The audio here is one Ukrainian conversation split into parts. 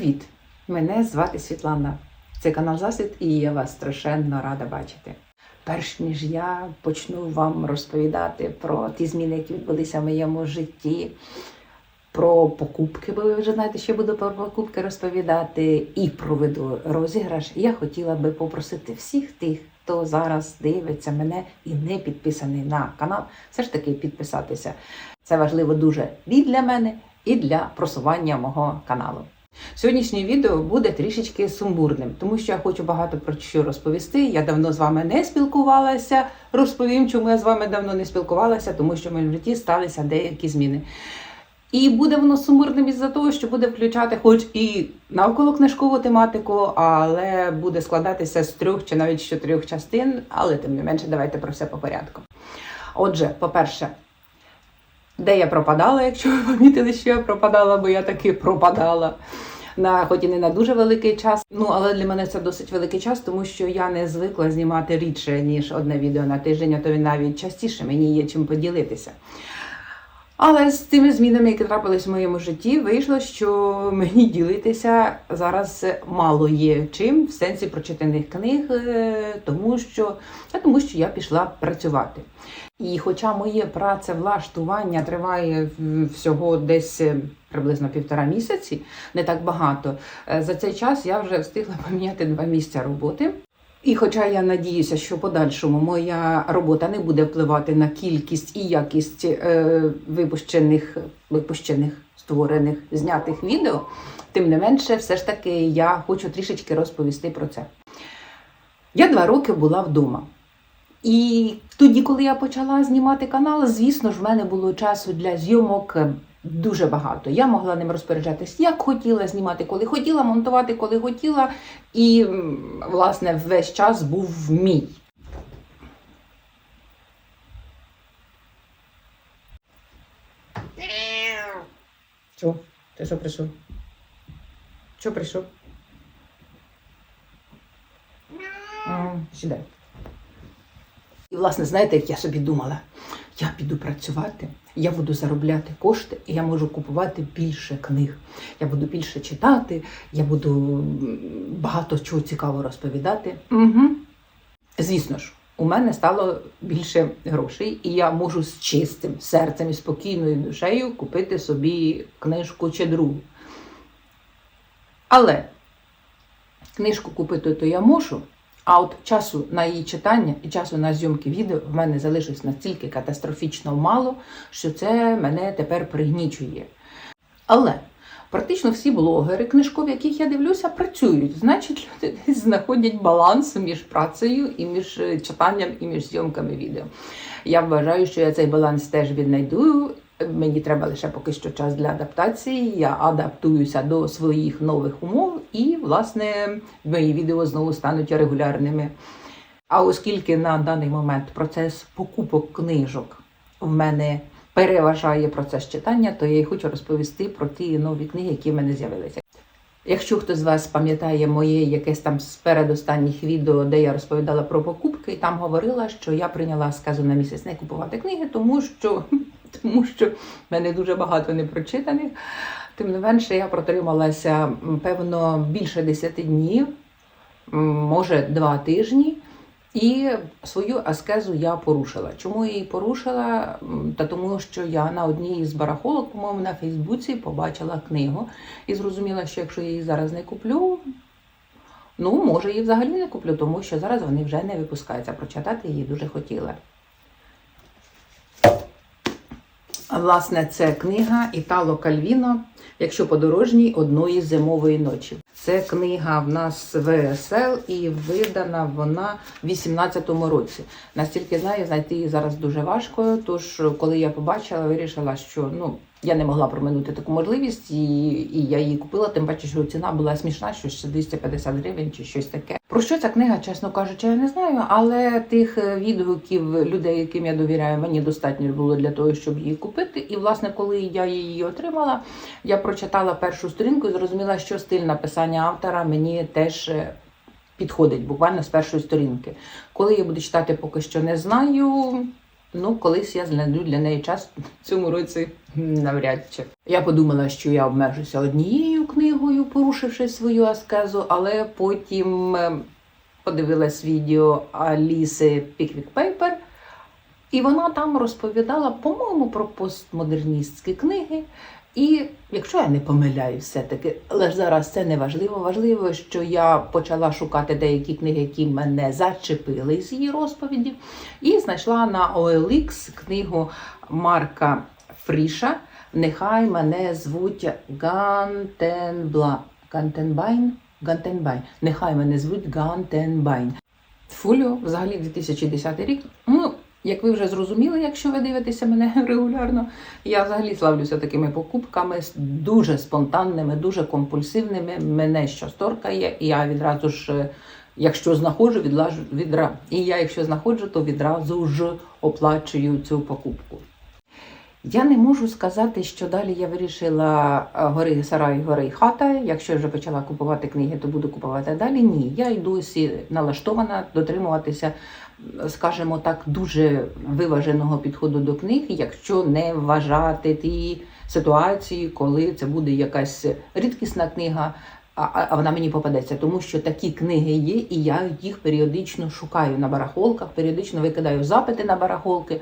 Привіт! Мене звати Світлана. Це канал Засвіт, і я вас страшенно рада бачити. Перш ніж я почну вам розповідати про ті зміни, які відбулися в моєму житті, про покупки, бо ви вже знаєте, що буду про покупки розповідати, і проведу розіграш, я хотіла би попросити всіх тих, хто зараз дивиться мене і не підписаний на канал, все ж таки підписатися. Це важливо дуже і для мене, і для просування мого каналу. Сьогоднішнє відео буде трішечки сумбурним, тому що я хочу багато про що розповісти. Я давно з вами не спілкувалася. Розповім, чому я з вами давно не спілкувалася, тому що в моєму житті сталися деякі зміни. І буде воно сумурним із-за того, що буде включати хоч і навколо книжкову тематику, але буде складатися з трьох чи навіть з чотирьох частин, але тим не менше, давайте про все по порядку. Отже, по-перше, де я пропадала, якщо ви помітили, що я пропадала, бо я таки пропадала. На хоч і не на дуже великий час. Ну але для мене це досить великий час, тому що я не звикла знімати рідше ніж одне відео на тиждень, а то навіть частіше мені є чим поділитися. Але з тими змінами, які трапились в моєму житті, вийшло, що мені ділитися зараз мало є чим в сенсі прочитаних книг, е, тому що, та тому що я пішла працювати. І хоча моє працевлаштування триває всього десь е, приблизно півтора місяці, не так багато, е, за цей час я вже встигла поміняти два місця роботи. І хоча я надіюся, що подальшому моя робота не буде впливати на кількість і якість е, випущених, випущених, створених, знятих відео, тим не менше, все ж таки я хочу трішечки розповісти про це. Я два роки була вдома. І тоді, коли я почала знімати канал, звісно ж, в мене було часу для зйомок е, дуже багато. Я могла ним розпоряджатись як хотіла, знімати, коли хотіла, монтувати, коли хотіла. І, власне, весь час був мій. Що? Ти що прийшов? Що прийшов? Сідай. І, власне, знаєте, як я собі думала, я піду працювати, я буду заробляти кошти, і я можу купувати більше книг. Я буду більше читати, я буду багато чого цікавого розповідати. Угу. Звісно ж, у мене стало більше грошей, і я можу з чистим серцем і спокійною душею купити собі книжку чи другу. Але книжку купити то я можу, а от часу на її читання і часу на зйомки відео в мене залишилось настільки катастрофічно мало, що це мене тепер пригнічує. Але практично всі блогери книжкові, яких я дивлюся, працюють. Значить, люди десь знаходять баланс між працею і між е, читанням і між зйомками відео. Я вважаю, що я цей баланс теж віднайду. Мені треба лише поки що час для адаптації. Я адаптуюся до своїх нових умов, і, власне, мої відео знову стануть регулярними. А оскільки на даний момент процес покупок книжок в мене переважає процес читання, то я й хочу розповісти про ті нові книги, які в мене з'явилися. Якщо хтось з вас пам'ятає моє якесь там з передостанніх відео, де я розповідала про покупки, там говорила, що я прийняла сказу на місяць не купувати книги, тому що, тому що в мене дуже багато непрочитаних. Тим не менше, я протрималася певно більше 10 днів, може два тижні. І свою аскезу я порушила. Чому її порушила? Та тому, що я на одній із барахолок, по-моєму, на Фейсбуці побачила книгу і зрозуміла, що якщо я її зараз не куплю, ну може її взагалі не куплю, тому що зараз вони вже не випускаються. Прочитати її дуже хотіла. А, Власне, це книга Італо Кальвіно, якщо подорожній одної зимової ночі. Це книга в нас ВСЛ і видана вона в 18-му році. Настільки знаю, знайти її зараз дуже важко. Тож, коли я побачила, вирішила, що ну я не могла проминути таку можливість, і, і я її купила. Тим паче, що ціна була смішна, щось 250 гривень чи щось таке. Про що ця книга, чесно кажучи, я не знаю, але тих е, відгуків людей, яким я довіряю, мені достатньо було для того, щоб її купити. І власне, коли я її отримала, я прочитала першу сторінку і зрозуміла, що стиль написання автора мені теж е, підходить буквально з першої сторінки. Коли я буду читати, поки що не знаю. Ну, колись я знайду для неї час цьому році навряд чи. Я подумала, що я обмежуся однією книгою, порушивши свою аскезу, але потім е, подивилась відео Аліси Піквік Пейпер, і вона там розповідала, по-моєму, про постмодерністські книги. І якщо я не помиляюсь, все-таки, але ж зараз це не важливо. Важливо, що я почала шукати деякі книги, які мене зачепили з її розповіді, і знайшла на OLX книгу Марка Фріша. Нехай мене звуть Гантенбла. Гантенбайн? Гантенбайн. Нехай мене звуть Гантенбайн. Фуліо, взагалі 2010 рік. Ну, як ви вже зрозуміли, якщо ви дивитеся мене регулярно, я взагалі славлюся такими покупками дуже спонтанними, дуже компульсивними. Мене щось торкає, і я відразу ж, е, якщо знаходжу, відлажу відра. І я, якщо знаходжу, то відразу ж оплачую цю покупку. Я не можу сказати, що далі я вирішила е, гори сарай, гори хата. Якщо вже почала купувати книги, то буду купувати далі. Ні, я й досі налаштована дотримуватися, скажімо так, дуже виваженого підходу до книг, якщо не вважати ті ситуації, коли це буде якась рідкісна книга. А, вона мені попадеться, тому що такі книги є, і я їх періодично шукаю на барахолках, періодично викидаю запити на барахолки.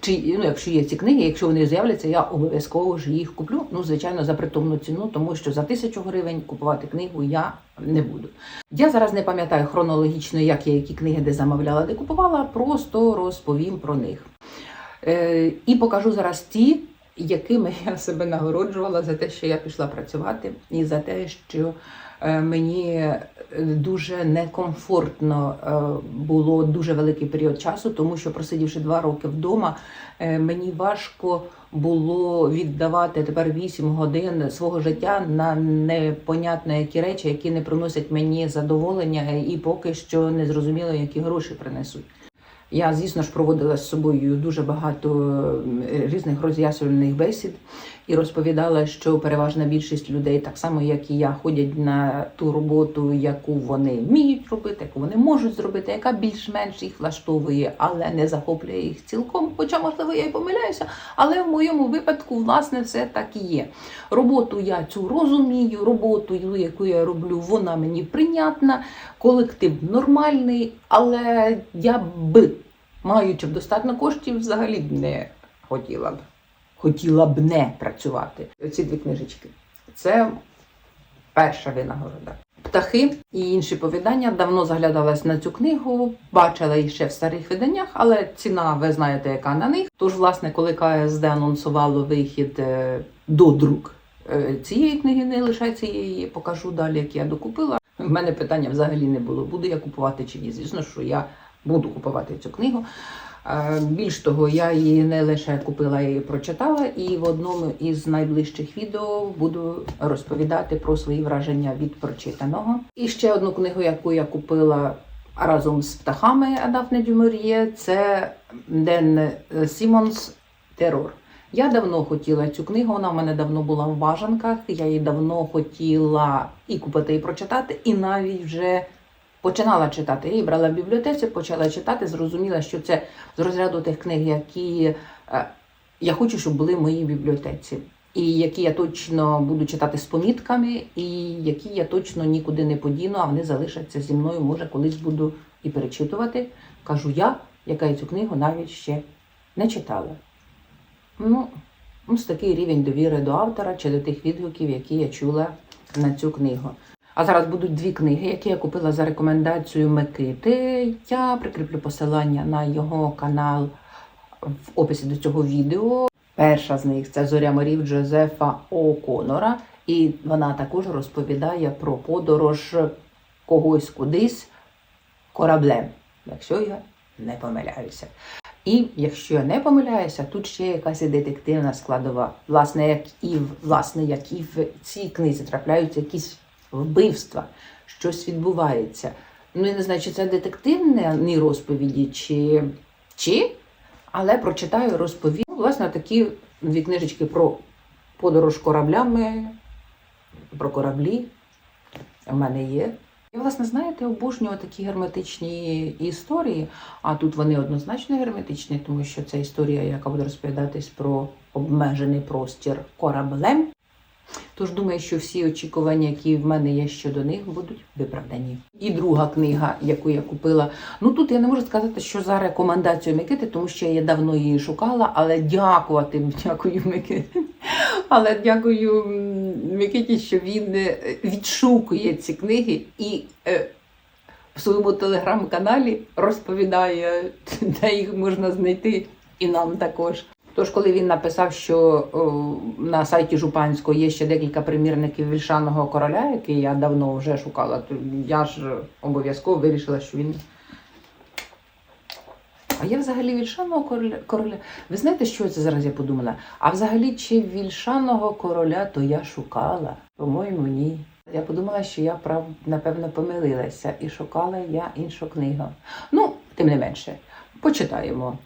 Чи ну, якщо є ці книги, якщо вони з'являться, я обов'язково ж їх куплю. Ну, звичайно, за притомну ціну, тому що за тисячу гривень купувати книгу я не буду. Я зараз не пам'ятаю хронологічно, як я які книги де замовляла, де купувала, просто розповім про них. Е, і покажу зараз ті, якими я себе нагороджувала за те, що я пішла працювати, і за те, що мені е, дуже некомфортно е, було дуже великий період часу, тому що просидівши два роки вдома, е, мені важко було віддавати тепер 8 годин свого життя на непонятно які речі, які не приносять мені задоволення, і поки що не зрозуміло, які гроші принесуть. Я, звісно ж, проводила з собою дуже багато е, різних роз'яснювальних бесід і розповідала, що переважна більшість людей, так само як і я, ходять на ту роботу, яку вони вміють робити, яку вони можуть зробити, яка більш-менш їх влаштовує, але не захоплює їх цілком. Хоча, можливо, я й помиляюся, але в моєму випадку, власне, все так і є. Роботу я цю розумію, роботу, яку я роблю, вона мені прийнятна, колектив нормальний, але я б, маючи б достатньо коштів, взагалі не хотіла б. Хотіла б не працювати. Оці дві книжечки. Це перша винагорода. Птахи і інші повідання давно заглядалась на цю книгу, бачила її ще в старих виданнях, але ціна, ви знаєте, яка на них. Тож, власне, коли КСД анонсувало вихід е, до друк е, цієї книги, не лише цієї, покажу далі, як я докупила. У мене питання взагалі не було, буду я купувати чи ні. Звісно, що я буду купувати цю книгу. Більш того, я її не лише купила, я її прочитала, і в одному із найближчих відео буду розповідати про свої враження від прочитаного. І ще одну книгу, яку я купила разом з птахами Адафне Дюмор'є, це Ден Сімонс Терор. Я давно хотіла цю книгу, вона в мене давно була в бажанках. Я її давно хотіла і купити, і прочитати, і навіть вже починала читати. Я її брала в бібліотеці, почала читати, зрозуміла, що це з розряду тих книг, які е, я хочу, щоб були в моїй бібліотеці. І які я точно буду читати з помітками, і які я точно нікуди не подіну, а вони залишаться зі мною. Може, колись буду і перечитувати. Кажу я, яка цю книгу навіть ще не читала. Ну, ось такий рівень довіри до автора чи до тих відгуків, які я чула на цю книгу. А зараз будуть дві книги, які я купила за рекомендацією Микити. Я прикріплю посилання на його канал в описі до цього відео. Перша з них це Зоря морів Джозефа О'Конора, і вона також розповідає про подорож когось кудись кораблем, якщо я не помиляюся. І якщо я не помиляюся, тут ще якась і детективна складова. Власне, як і власне, як і в цій книзі трапляються якісь вбивства, щось відбувається. Ну, я не знаю, чи це детективні розповіді, чи, чи але прочитаю, розповім. Ну, Власне, такі дві книжечки про подорож кораблями, про кораблі. У мене є. Я, власне, знаєте, обожнюю такі герметичні історії, а тут вони однозначно герметичні, тому що це історія, яка буде розповідатись про обмежений простір кораблем. Тож думаю, що всі очікування, які в мене є щодо них, будуть виправдані. І друга книга, яку я купила. Ну тут я не можу сказати, що за рекомендацію Микити, тому що я давно її шукала, але дякувати, дякую Микиті. Але дякую Микиті, що він е, відшукує ці книги і е, в своєму телеграм-каналі розповідає, де їх можна знайти, і нам також. Тож, коли він написав, що на сайті Жупанського є ще декілька примірників вільшаного короля, який я давно вже шукала, то я ж обов'язково вирішила, що він. А є взагалі вільшаного короля, короля. Ви знаєте, що це зараз я подумала? А взагалі, чи вільшаного короля то я шукала? По-моєму, ні. Я подумала, що я прав, напевно помилилася і шукала я іншу книгу. Ну, тим не менше, почитаємо.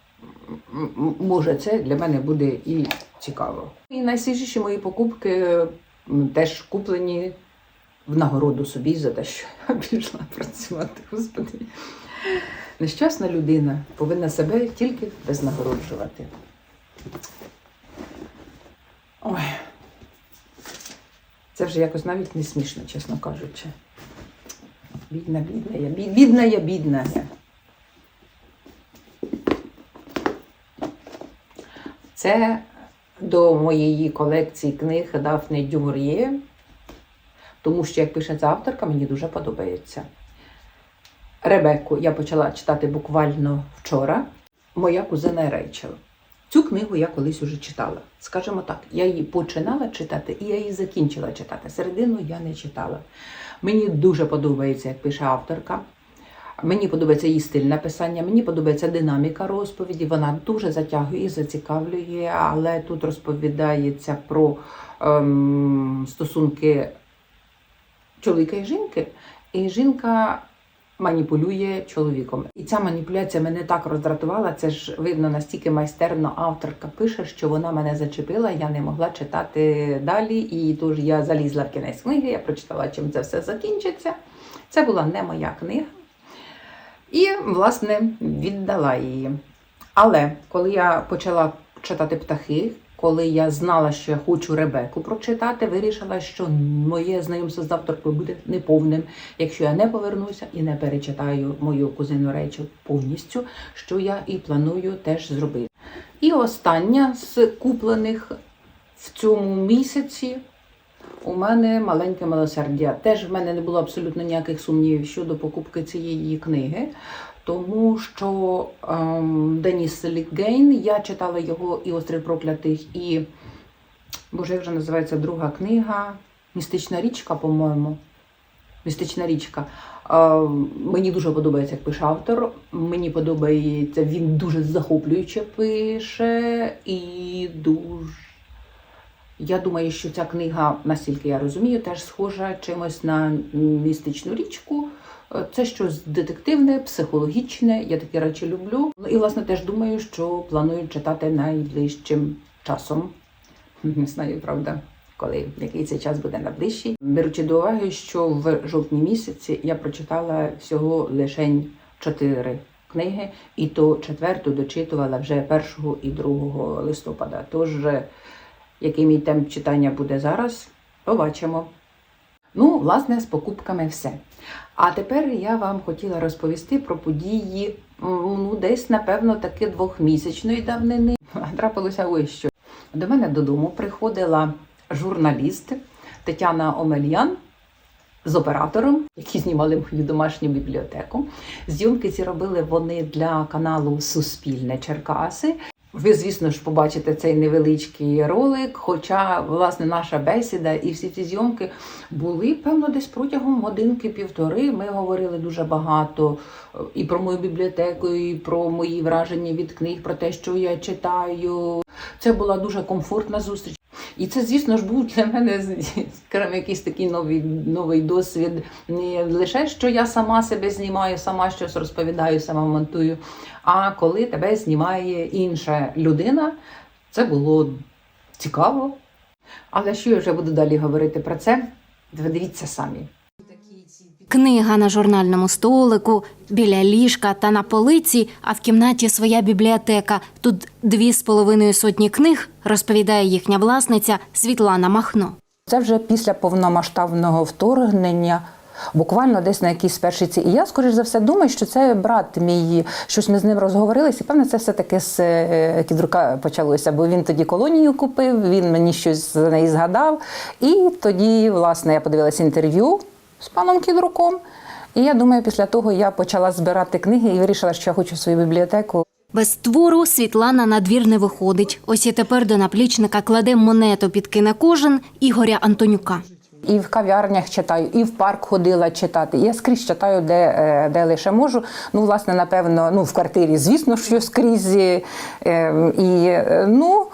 Може, це для мене буде і цікаво. І найсвіжіші мої покупки теж куплені в нагороду собі за те, що я пішла працювати. Господи. Нещасна людина повинна себе тільки визнагороджувати. Ой. Це вже якось навіть не смішно, чесно кажучи. Бідна, бідна я, бідна я, бідна я. Це до моєї колекції книг Дафни Дюмур'є, тому що, як пише ця авторка, мені дуже подобається. Ребекку я почала читати буквально вчора. Моя кузина Рейчел. Цю книгу я колись уже читала. Скажімо так, я її починала читати і я її закінчила читати. Середину я не читала. Мені дуже подобається, як пише авторка. Мені подобається її стиль написання, мені подобається динаміка розповіді. Вона дуже затягує і зацікавлює, але тут розповідається про ем, стосунки чоловіка і жінки, і жінка маніпулює чоловіком. І ця маніпуляція мене так роздратувала. Це ж видно настільки майстерно авторка пише, що вона мене зачепила. Я не могла читати далі. І тож я залізла в кінець книги, я прочитала, чим це все закінчиться. Це була не моя книга. І, власне, віддала її. Але коли я почала читати птахи, коли я знала, що я хочу Ребеку прочитати, вирішила, що моє знайомство з авторкою буде неповним, якщо я не повернуся і не перечитаю мою кузину Рейчел повністю, що я і планую теж зробити. І остання з куплених в цьому місяці у мене маленьке милосердя. Теж в мене не було абсолютно ніяких сумнівів щодо покупки цієї книги, тому що ем, Деніс Лікгейн, я читала його і Острів проклятих, і Боже, як вже називається друга книга Містична річка, по-моєму. Містична річка. Ем, мені дуже подобається, як пише автор. Мені подобається, він дуже захоплююче пише і дуже. Я думаю, що ця книга, наскільки я розумію, теж схожа чимось на містичну річку. Е, Це щось детективне, психологічне. Я такі речі люблю. Ну і власне теж думаю, що планую читати найближчим часом. Не знаю, правда, коли який цей час буде найближчий. Беручи до уваги, що в жовтні місяці я прочитала всього лише чотири книги, і то четверту дочитувала вже 1 і 2 листопада. Тож, е, який мій темп читання буде зараз, побачимо. Ну, власне, з покупками все. А тепер я вам хотіла розповісти про події, ну, десь, напевно, таки двохмісячної давнини. Трапилося ось що. До мене додому приходила журналіст Тетяна Омельян з оператором, які знімали мою домашню бібліотеку. Зйомки ці робили вони для каналу Суспільне Черкаси. Ви, звісно ж, побачите цей невеличкий ролик. Хоча, власне, наша бесіда і всі ці зйомки були, певно, десь протягом годинки-півтори. Ми говорили дуже багато е, і про мою бібліотеку, і про мої враження від книг, про те, що я читаю. Це була дуже комфортна зустріч. І це, звісно ж, був для мене скажімо, якийсь такий новий, новий досвід. Не лише що я сама себе знімаю, сама щось розповідаю, сама монтую. А коли тебе знімає інша людина, це було цікаво. Але що я вже буду далі говорити про це? Ви дивіться самі. Книга на журнальному столику, біля ліжка та на полиці, а в кімнаті своя бібліотека. Тут дві з половиною сотні книг, розповідає їхня власниця Світлана Махно. Це вже після повномасштабного вторгнення. Буквально десь на якійсь першій ці. І я, скоріш за все, думаю, що це брат мій. Щось ми з ним розговорилися. І це все-таки з е, кідрука почалося, бо він тоді колонію купив, він мені щось за неї згадав. І тоді, власне, я подивилася інтерв'ю з паном Кідруком. І я думаю, після того я почала збирати книги і вирішила, що я хочу свою бібліотеку. Без твору Світлана на двір не виходить. Ось і тепер до наплічника кладе монету під кожен Ігоря Антонюка. І в кав'ярнях читаю, і в парк ходила читати. Я скрізь читаю, де, е, де лише можу. Ну, власне, напевно, ну, в квартирі, звісно, що скрізь. е, І, ну,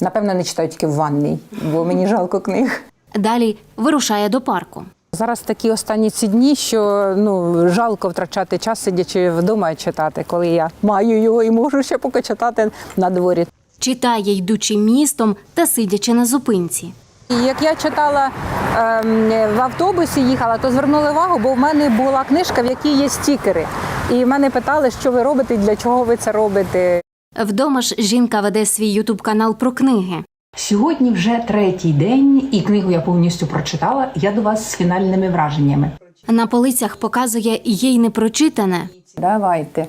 напевно, не читаю тільки в ванній, бо мені жалко книг. Далі вирушає до парку. Зараз такі останні ці дні, що ну, жалко втрачати час, сидячи вдома і читати, коли я маю його і можу ще поки читати на дворі. Читає, йдучи містом та сидячи на зупинці. Як я читала ем, в автобусі, їхала, то звернули увагу, бо в мене була книжка, в якій є стікери. І мене питали, що ви робите, для чого ви це робите. Вдома ж жінка веде свій ютуб канал про книги. Сьогодні вже третій день, і книгу я повністю прочитала. Я до вас з фінальними враженнями. На полицях показує їй непрочитане. Давайте.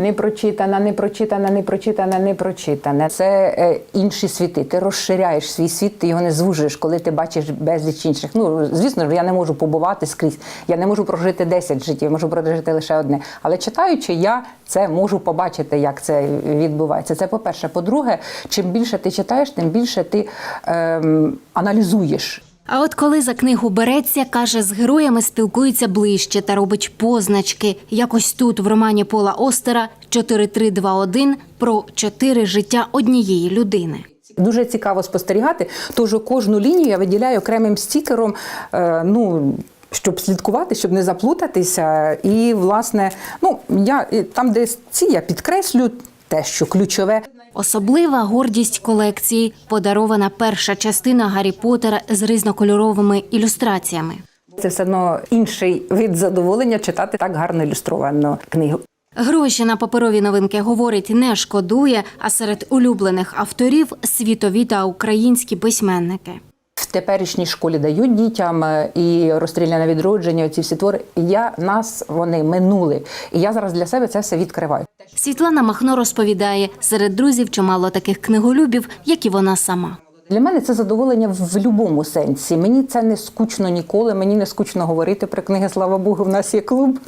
Не прочитана, не прочитана, не прочитана, не прочитана. Це е, інші світи. Ти розширяєш свій світ, ти його не звужуєш, коли ти бачиш безліч інших. Ну, звісно ж, я не можу побувати скрізь. Я не можу прожити 10 життів, можу прожити лише одне. Але читаючи, я це можу побачити, як це відбувається. Це по-перше. По-друге, чим більше ти читаєш, тим більше ти ем, аналізуєш. А от коли за книгу береться, каже, з героями спілкується ближче та робить позначки. Якось тут, в романі Пола Остера 4321 про чотири життя однієї людини. Дуже цікаво спостерігати. Тож кожну лінію я виділяю окремим стікером. Е, ну, щоб слідкувати, щоб не заплутатися. І, власне, ну, я там, де ці я підкреслю те, що ключове. Особлива гордість колекції подарована перша частина Гаррі Поттера з різнокольоровими ілюстраціями. Це все одно інший від задоволення читати так гарно ілюстровану книгу. Гроші на паперові новинки говорить не шкодує, а серед улюблених авторів світові та українські письменники. В теперішній школі дають дітям е, і розстріляне відродження, ці всі твори. Я нас вони минули. І я зараз для себе це все відкриваю. Світлана Махно розповідає, серед друзів чимало таких книголюбів, як і вона сама. Для мене це задоволення в будь-якому сенсі. Мені це не скучно ніколи, мені не скучно говорити про книги. Слава Богу, в нас є клуб.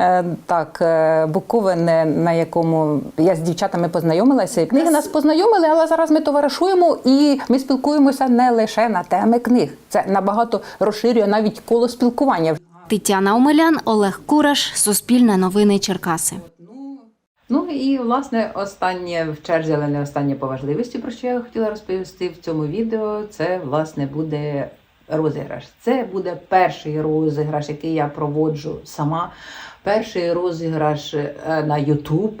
Е, Так, е, Буковин, е, на якому я з дівчатами познайомилася. І Книги нас познайомили, але зараз ми товаришуємо і ми спілкуємося не лише на теми книг. Це набагато розширює навіть коло спілкування. Тетяна Омелян, Олег Кураш, Суспільне новини Черкаси. Ну і власне останнє в черзі, але не останнє по важливості, про що я хотіла розповісти в цьому відео. Це власне буде розіграш. Це буде перший розіграш, який я проводжу сама. Перший розіграш е, на YouTube.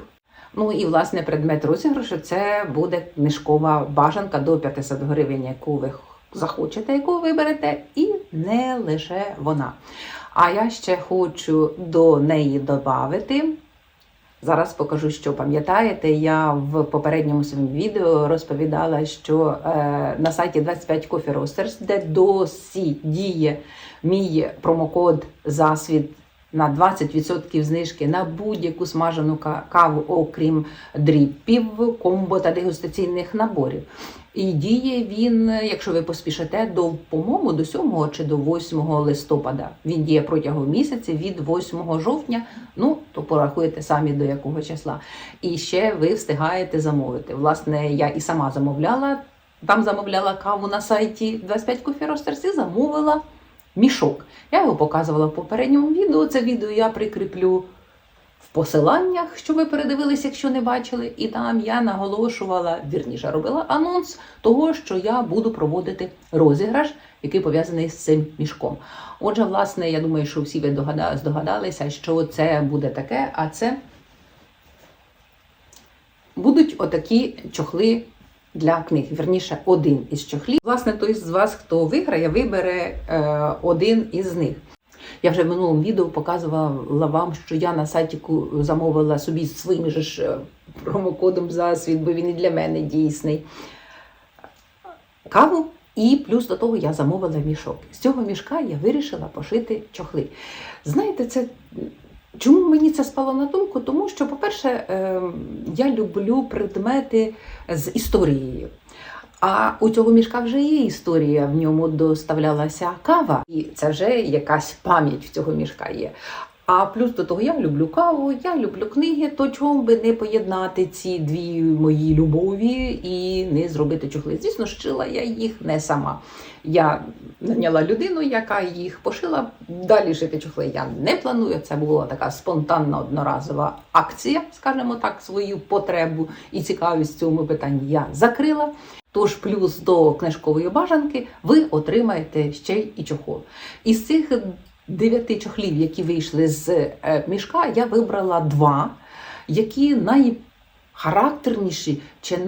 Ну і власне предмет розіграшу це буде книжкова бажанка до 500 гривень, яку ви захочете, яку виберете, і не лише вона. А я ще хочу до неї додати. Зараз покажу, що пам'ятаєте. Я в попередньому своєму відео розповідала, що е, на сайті 25 Coffee Roasters, де досі діє мій промокод засвіт на 20% знижки на будь-яку смажену каву, окрім дріпів, комбо та дегустаційних наборів. І діє він, якщо ви поспішите, до по-моєму, до 7 чи до 8 листопада. Він діє протягом місяця від 8 жовтня. Ну то порахуєте самі до якого числа. І ще ви встигаєте замовити. Власне, я і сама замовляла. Там замовляла каву на сайті 25 Coffee Roasters і замовила мішок. Я його показувала в попередньому відео. Це відео я прикріплю в посиланнях, що ви передивилися, якщо не бачили. І там я наголошувала, вірніше робила анонс того, що я буду проводити розіграш, який пов'язаний з цим мішком. Отже, власне, я думаю, що всі ви здогадалися, що це буде таке, а це будуть отакі чохли для книг. Вірніше, один із чохлів. Власне, той з вас, хто виграє, вибере е, один із них. Я вже в минулому відео показувала вам, що я на сайті замовила собі своїм же ж е, промокодом засвіт, бо він і для мене дійсний. Каву. І плюс до того я замовила мішок. З цього мішка я вирішила пошити чохли. Знаєте, це чому мені це спало на думку? Тому що, по-перше, ем, я люблю предмети з історією. А у цього мішка вже є історія, в ньому доставлялася кава, і це вже якась пам'ять в цього мішка є. А плюс до того я люблю каву, я люблю книги, то чому би не поєднати ці дві мої любові і не зробити чохли. Звісно, шила я їх не сама. Я наняла людину, яка їх пошила. Далі шити чохли я не планую. Це була така спонтанна одноразова акція, скажімо так, свою потребу і цікавість цьому питанні я закрила. Тож, плюс до книжкової бажанки, ви отримаєте ще й чохол. Із цих дев'яти чохлів, які вийшли з е, мішка, я вибрала два, які найхарактерніші чи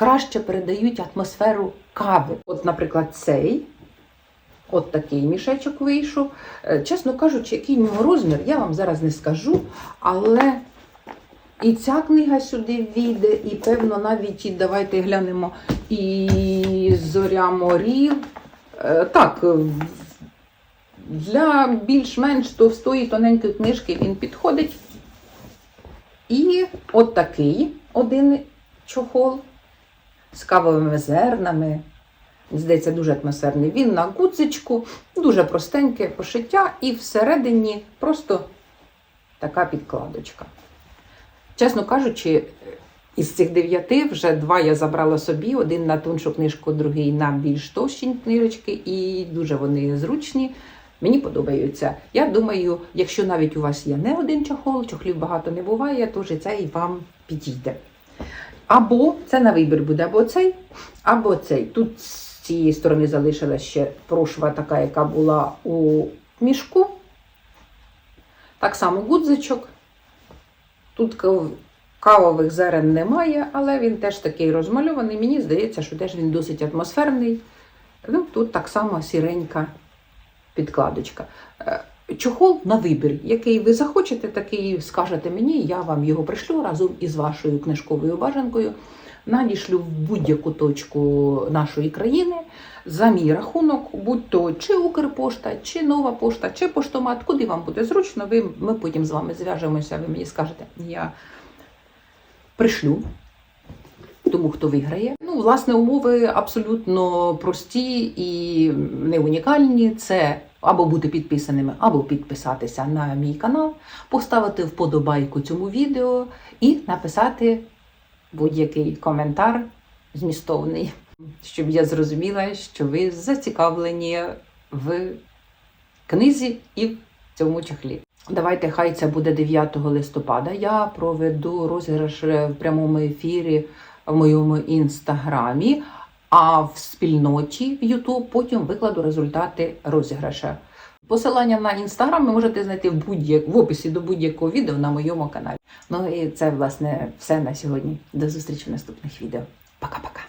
найкраще передають атмосферу кави. От, наприклад, цей. От такий мішечок вийшов. Е, Чесно кажучи, який в нього розмір, я вам зараз не скажу, але і ця книга сюди війде, і певно навіть і давайте глянемо і зоря морів. Е, Так, для більш-менш товстої тоненької книжки він підходить. І от такий один чохол з кавовими зернами. Здається, дуже атмосферний. Він на гудзичку, дуже простеньке пошиття, і всередині просто така підкладочка. Чесно кажучи, із цих дев'яти вже два я забрала собі: один на тоншу книжку, другий на більш товщі книжечки, і дуже вони зручні. Мені подобаються. Я думаю, якщо навіть у вас є не один чохол, чохлів багато не буває, то і цей вам підійде. Або це на вибір буде або цей, або цей. Тут з цієї сторони залишилася ще прошва така, яка була у мішку. Так само гудзичок. Тут кавових зерен немає, але він теж такий розмальований. Мені здається, що теж він досить атмосферний. Ну, тут так само сіренька підкладочка. Чохол на вибір, який ви захочете, такий скажете мені, я вам його пришлю разом із вашою книжковою бажанкою. Надішлю в будь-яку точку нашої країни за мій рахунок, будь то чи Укрпошта, чи нова пошта, чи поштомат, куди вам буде зручно, ви, ми потім з вами зв'яжемося, ви мені скажете, я пришлю тому, хто виграє. Ну, власне, умови абсолютно прості і не унікальні. Це або бути підписаними, або підписатися на мій канал, поставити вподобайку цьому відео і написати будь-який коментар змістовний, щоб я зрозуміла, що ви зацікавлені в книзі і в цьому чехлі. Давайте, хай це буде 9 листопада. Я проведу розіграш в прямому ефірі в моєму інстаграмі, а в спільноті в YouTube потім викладу результати розіграша. Посилання на інстаграм ви можете знайти в будь-як в описі до будь-якого відео на моєму каналі. Ну і це власне все на сьогодні. До зустрічі в наступних відео. Пока-пока.